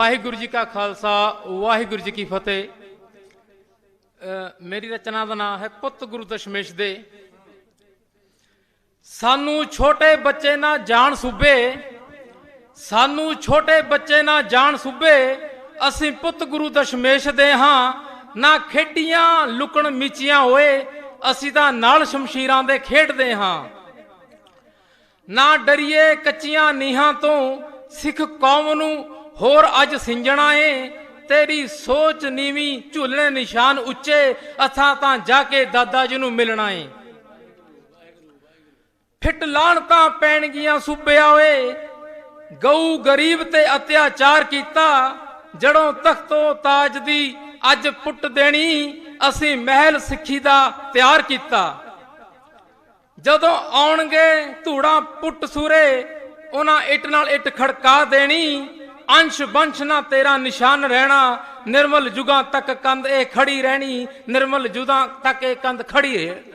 ਵਾਹਿਗੁਰੂ ਜੀ ਕਾ ਖਾਲਸਾ, ਵਾਹਿਗੁਰੂ ਜੀ ਕੀ ਫਤਿਹ। ਮੇਰੀ ਰਚਨਾ ਦਾ ਨਾਮ ਹੈ ਪੁੱਤ ਗੁਰੂ ਦਸ਼ਮੇਸ਼ ਦੇ। ਸਾਨੂੰ ਛੋਟੇ ਬੱਚੇ ਨਾ ਜਾਣ ਸੂਬੇ, ਸਾਨੂੰ ਛੋਟੇ ਬੱਚੇ ਨਾ ਜਾਣ ਸੂਬੇ, ਅਸੀਂ ਪੁੱਤ ਗੁਰੂ ਦਸ਼ਮੇਸ਼ ਦੇ ਹਾਂ। ਨਾ ਖੇਡੀਆਂ ਲੁਕਣ ਮਿਚੀਆਂ ਹੋਏ, ਅਸੀਂ ਤਾਂ ਨਾਲ ਸ਼ਮਸ਼ੀਰਾਂ ਦੇ ਖੇਡਦੇ ਹਾਂ। ਨਾ ਡਰੀਏ ਕੱਚੀਆਂ ਨੀਹਾਂ ਤੋਂ ਸਿੱਖ ਕੌਮ ਨੂੰ ਹੋਰ ਅੱਜ ਸਿੰਜਣਾ ਏ, ਤੇਰੀ ਸੋਚ ਨੀਵੀਂ, ਝੂਲਣੇ ਨਿਸ਼ਾਨ ਉੱਚੇ ਅਥਾਂ ਤਾਂ ਜਾ ਕੇ ਦਾਦਾ ਜੀ ਨੂੰ ਮਿਲਣਾ ਏ। ਫਿੱਟ ਲਾਣਤਾਂ ਪੈਣਗੀਆਂ ਸੂਬਿਆ ਓਏ, ਗਊ ਗਰੀਬ ਤੇ ਅਤਿਆਚਾਰ ਕੀਤਾ, ਜੜੋਂ ਤਖਤੋਂ ਤਾਜ ਦੀ ਅੱਜ ਪੁੱਟ ਦੇਣੀ, ਅਸੀਂ ਮਹਿਲ ਸਿੱਖੀ ਦਾ ਤਿਆਰ ਕੀਤਾ। ਜਦੋਂ ਆਉਣਗੇ ਧੂੜਾ ਪੁੱਟ ਸੂਰੇ, ਉਹਨਾਂ ਇੱਟ ਨਾਲ ਇੱਟ ਖੜਕਾ ਦੇਣੀ ਅੰਸ਼ ਬੰਸ਼ ਨਾ ਤੇਰਾ ਨਿਸ਼ਾਨ ਰਹਿਣਾ, ਨਿਰਮਲ ਜੁਗਾਂ ਤੱਕ ਕੰਧ ਇਹ ਖੜੀ ਰਹਿਣੀ, ਨਿਰਮਲ ਜੁਗਾਂ ਤੱਕ ਇਹ ਕੰਧ ਖੜੀ ਹੈ।